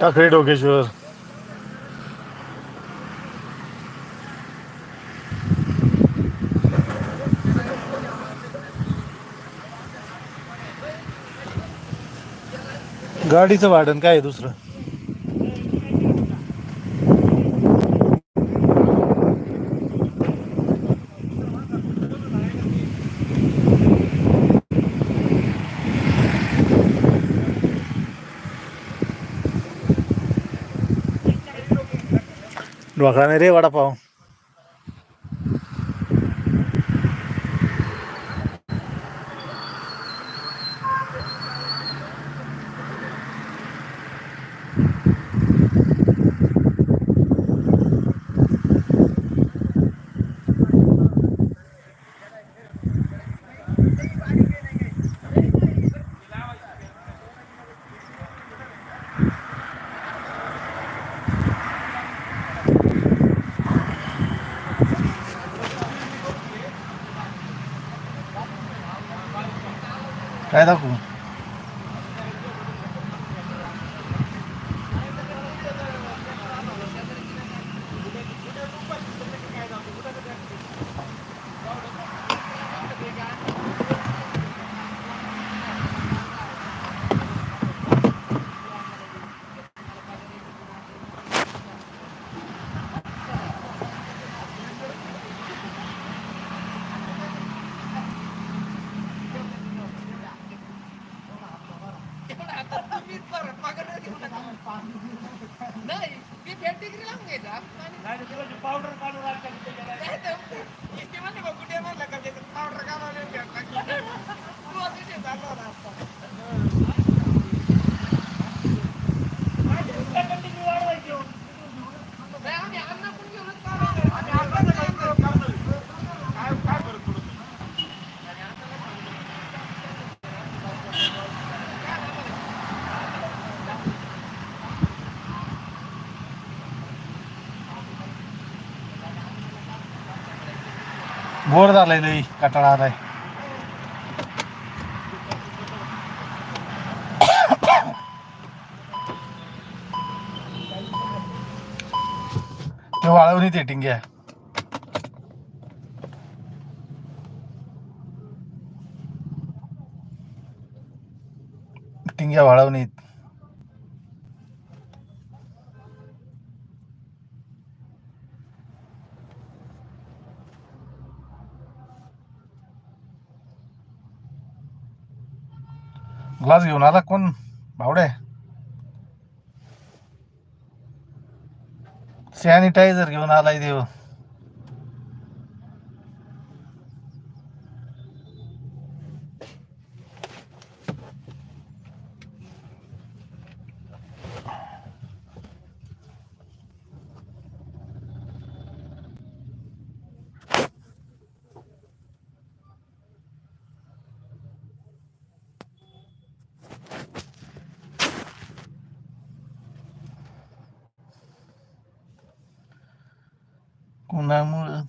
टाकळी डोकेश्वर. गाडीचं भाडण काय आहे दुसरं? ഇവിടെ നോക്കണ നേരെ വട പാവം 白大虎 दाखवू नाही ती भेट डिग्री लावून घ्यायचा पावडर काढून म्हणले बा, कुठे म्हणलं का त्याच्यात powder घालवली आणि भेट टाकली. तू आता ते झालं होतं आता. नाही, आम्ही अन्न पण घेऊनच चाललो. आम्ही अन्नाचं खायचं. काय काय फरक पडतो बोर झालाय लई कटाळा आलाय. ते वाळवणी ते टिंग्या टिंग्या वाळवणीत ग्लास घेऊन आला कोण? भावड्या. सॅनिटायझर घेऊन आलाय देव. कुणामुळं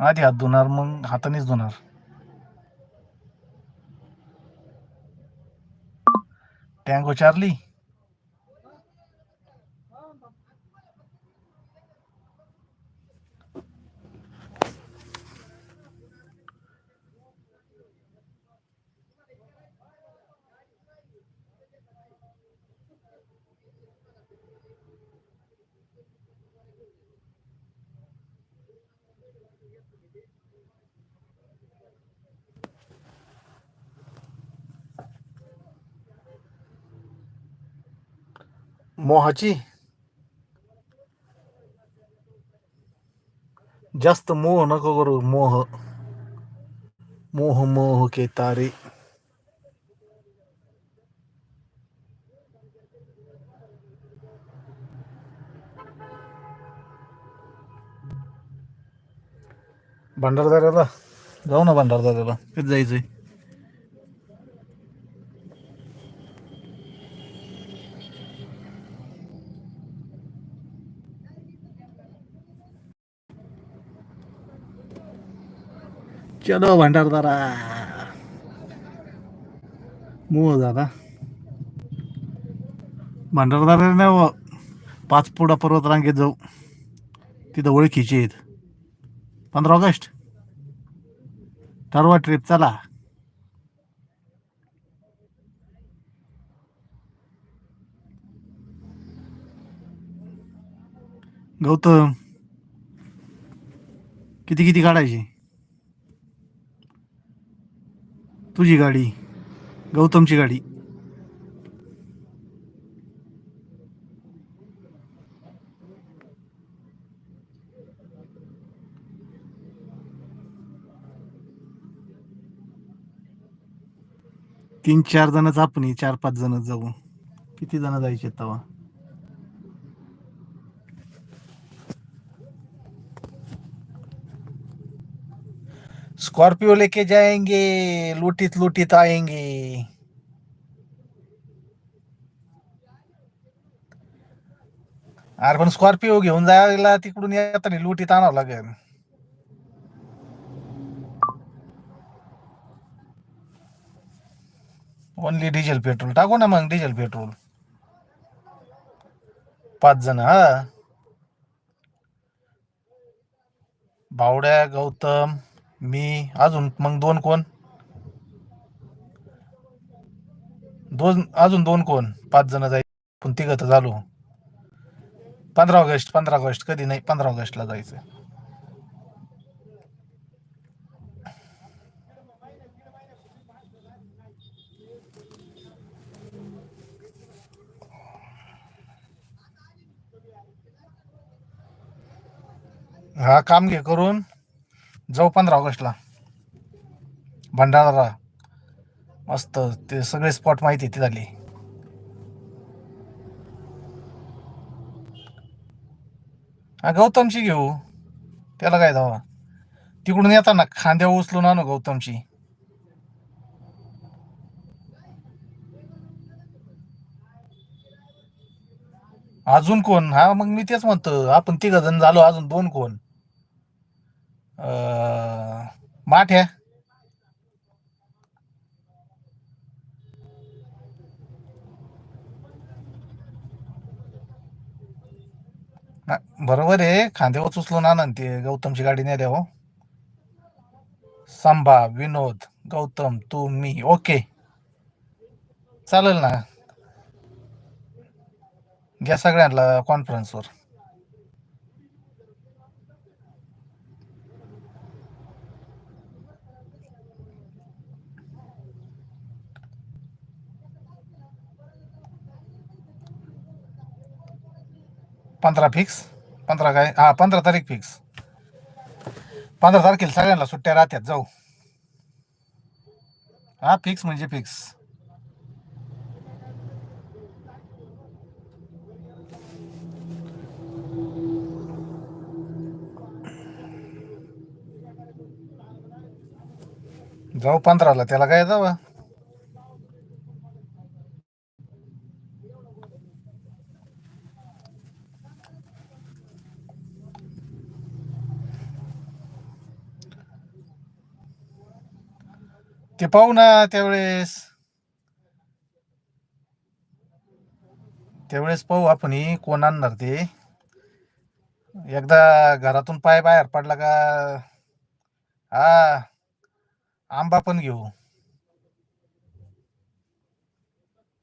आधी हात धुणार मग हातानेच धुणार. टँगो उचारली मोहाची? जास्त मोह नको करू मोह. मोह मोह के तारे. भंडारदाऱ्याला जाऊ ना भंडारदाऱ्याला. कधी जायचंय. चलो भंडारदारा मोह झाला भंडारदारा नाही हो. पाच पुडा पर्वत रांगेत जाऊ तिथं ओळखीचे आहेत पंधरा ऑगस्ट ठरवा ट्रिप चला गौतम किती किती काढायची तुझी गाडी. गौतमची गाडी. तीन चार जणच आपण चार पाच जण जाऊ. किती जण जायचे तवा? स्कॉर्पियो लेके जाएंगे लुटीत लुटीत आएंगे। अरे पण स्कॉर्पिओ घेऊन जायला तिकडून येताना लुटीत आणावं लागेल. ओनली डिझेल पेट्रोल टाकू ना मग डिझेल पेट्रोल पाच जण हा. बावड्या गौतम मी अजून मग दोन कोण? दोन अजून दोन कोण? पाच जण जायचं पण तिघ तर झालो. पंधरा ऑगस्ट पंधरा ऑगस्ट कधी नाही पंधरा ऑगस्टला जायचं. हा काम घे करून. जाऊ पंधरा ऑगस्टला. भंडारा मस्त ते सगळे स्पॉट माहिती ती झाली हा गौतमची घेऊ. त्याला काय धावा. तिकडून येताना खांद्या उचलून आणू गौतमची. अजून कोण? हा मग मी तेच म्हणतो. आपण तिघ जण झालो अजून दोन कोण? माठ्या हा, बरोबर आहे. खांद्यावर उचलून ना ते. गौतमची गाडी नाही हो संभा विनोद गौतम तू मी. ओके. चालेल ना. घ्या सगळ्यांना कॉन्फरन्सवर पंधरा फिक्स पंधरा काय हा पंधरा तारीख फिक्स. पंधरा तारखेला सगळ्यांना सुट्ट्या राहत्यात जाऊ. हा फिक्स म्हणजे फिक्स. जाऊ पंधराला त्याला काय जाऊ ते पाहू ना त्यावेळेस. त्यावेळेस पाहू आपण कोण आणणार ते. एकदा घरातून पाय बाहेर पडला का हा आंबा पण घेऊ.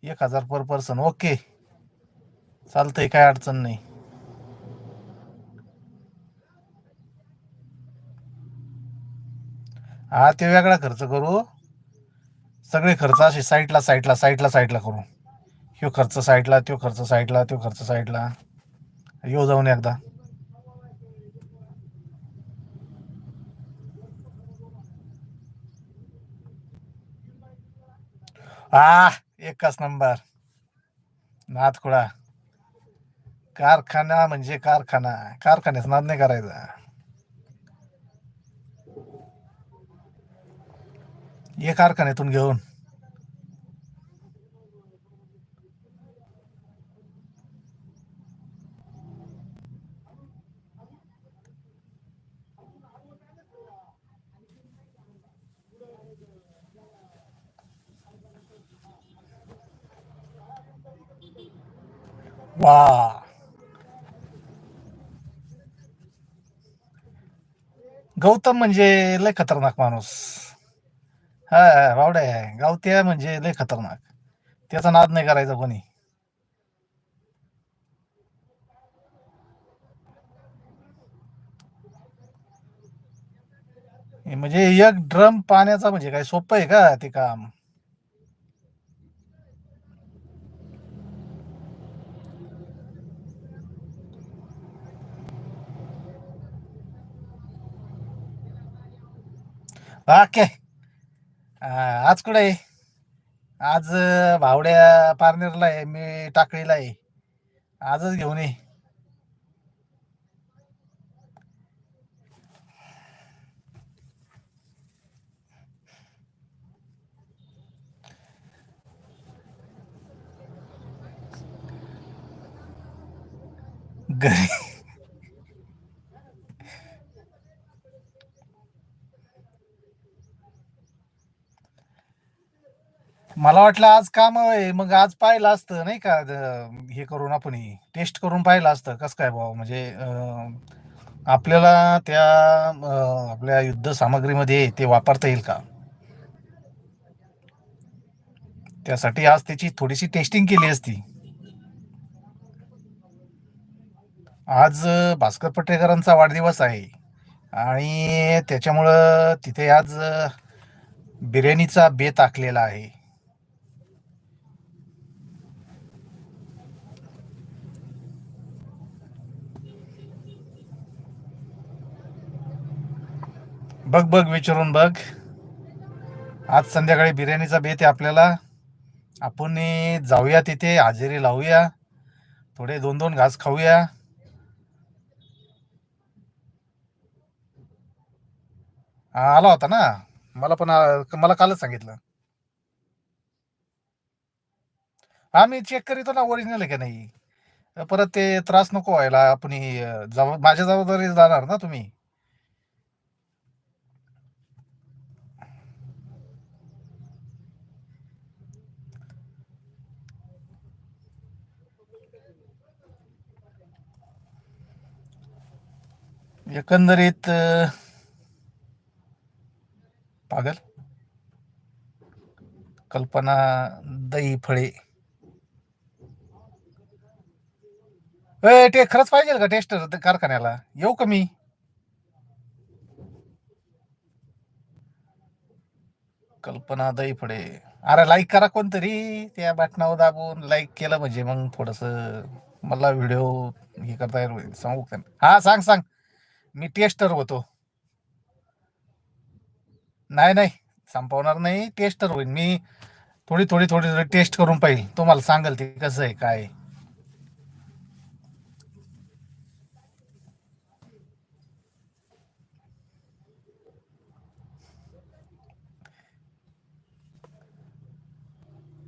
एक हजार पर पर्सन ओके चालतंय काय अडचण नाही. हा ते वेगळा खर्च करू. सगळे खर्च असे साईडला साईडला साईडला साईडला करू ह्यो खर्च साईडला तो खर्च साईडला तो खर्च साईडला येऊ जाऊन एकदा. आ एकच नंबर. नाथखुळा कारखाना म्हणजे कारखाना. कारखान्याच नाद नाही करायचा. ये कारखान्यातून घेऊन वा गौतम म्हणजे लय खतरनाक माणूस हा बावड्या आहे गावत्या म्हणजे लय खतरनाक. त्याचा नाद नाही करायचा कोणी. हे म्हणजे एक ड्रम पाण्याचा म्हणजे काय सोपं आहे का ते काम? ओके आज कुठे आहे? आज भावड्या पारनेरला आहे मी टाकळीला आहे. आजच घेऊन ये. घरी मला वाटलं आज काम आहे मग आज पाहिलं असतं नाही का द- हे करून आपण टेस्ट करून पाहिलं असतं. कसं काय भाऊ? म्हणजे अं, आपल्याला त्या अं, आपल्या युद्ध सामग्रीमध्ये ते वापरता येईल का? त्यासाठी आज त्याची थोडीशी टेस्टिंग केली असती. आज अं, भास्कर पटेकरांचा वाढदिवस आहे आणि त्याच्यामुळं तिथे आज अं, बिर्याणीचा बेत आखलेला आहे. बघ बघ विचारून बघ. आज संध्याकाळी बिर्याणीचा बेत आहे आपल्याला. आपण जाऊया तिथे हजेरी लावूया. थोडे दोन दोन घास खाऊया. आला होता ना? मला पण मला कालच सांगितलं. हा मी चेक करीतो ना ओरिजिनल आहे का नाही? परत ते त्रास नको व्हायला आपण माझ्या जबाबदारी जाणार ना तुम्ही? एकंदरीत पागल? कल्पना दही फळे. ते खरंच पाहिजे का टेस्ट कारखान्याला? येऊ का मी? कल्पना दही फळे. अरे लाईक करा कोणतरी त्या बटनावर दाबून लाईक केलं म्हणजे मग थोडस मला व्हिडिओ हे करता येईल सांगू का हा सांग सांग. मी टेस्टर होतो. नाही नाही संपवणार नाही टेस्टर होईल मी थोडी थोडी थोडी टेस्ट करून पाहिजे तुम्हाला सांगाल ते कसं आहे काय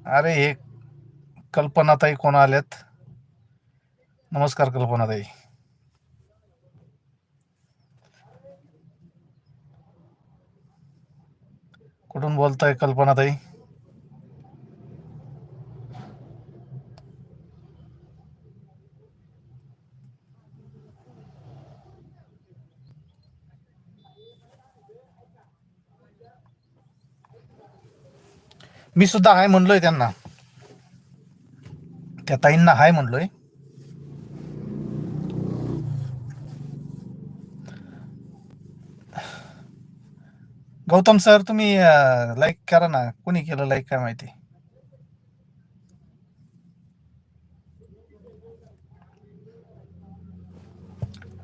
अरे हे कल्पनाताई कोण आल्यात? नमस्कार कल्पनाताई. बोलताय कल्पना ताई. मी सुद्धा हाय म्हणलोय त्यांना. त्या ताईंना हाय म्हणलोय. गौतम सर तुम्ही लाईक करा ना. कोणी केलं लाईक काय माहिती?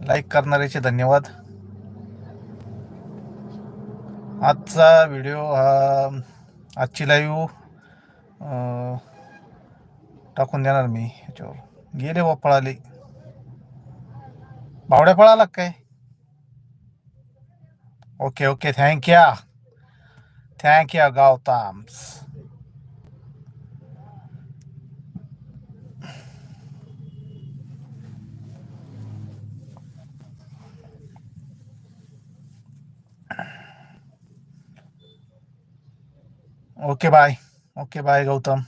लाईक करणाऱ्याचे धन्यवाद. आजचा व्हिडिओ हा आजची लाईव्ह टाकून देणार मी ह्याच्यावर. गेले व पळाले बावड्या पळाला का काय okay okay thank you thank you Gautam okay bye okay bye Gautam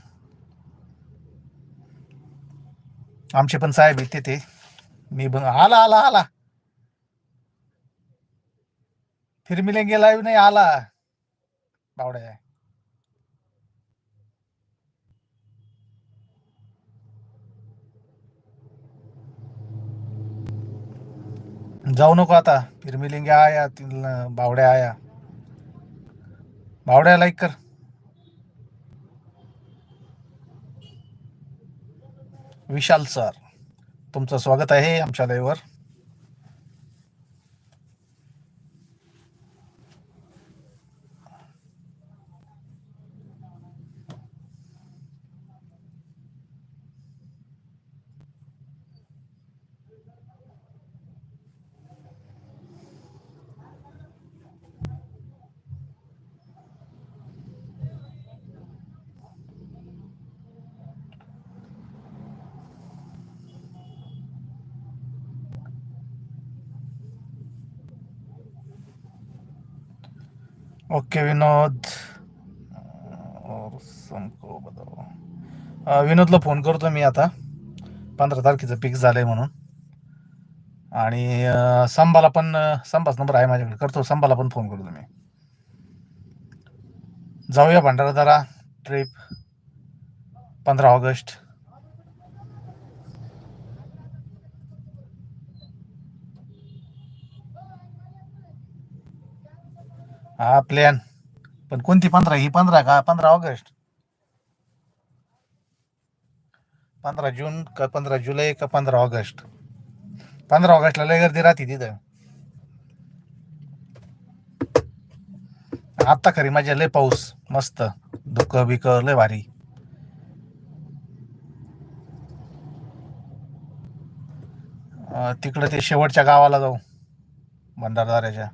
आमचे पण साहेब येते ते मी बघ आला आला आला फिर मिलेंगे लाईव्ह नाही आला. बावड्या. जाऊ नको आता. फिरमिलिंगे आया बावड्या आया. बावड्या लाईक कर. विशाल सर तुमचं स्वागत आहे आमच्या लाईव्हवर ओके विनोद संको विनोदला फोन करतो मी आता. पंधरा तारखेचं पिक झालंय म्हणून. आणि संभाला पण संभाच नंबर आहे माझ्याकडे. करतो संभाला पण फोन करतो मी. जाऊया भंडारादारा ट्रिप पंधरा ऑगस्ट. हा प्लॅन पण कोणती पंधरा? ही पंधरा का? पंधरा ऑगस्ट? पंधरा जून का पंधरा जुलै का पंधरा ऑगस्ट? पंधरा ऑगस्टला लय गर्दी राहते तिथं. आत्ता खरी माझ्या लय पाऊस मस्त. धुक बिक लय भारी. तिकडं ते शेवटच्या गावाला जाऊ भंडारदाऱ्याच्या.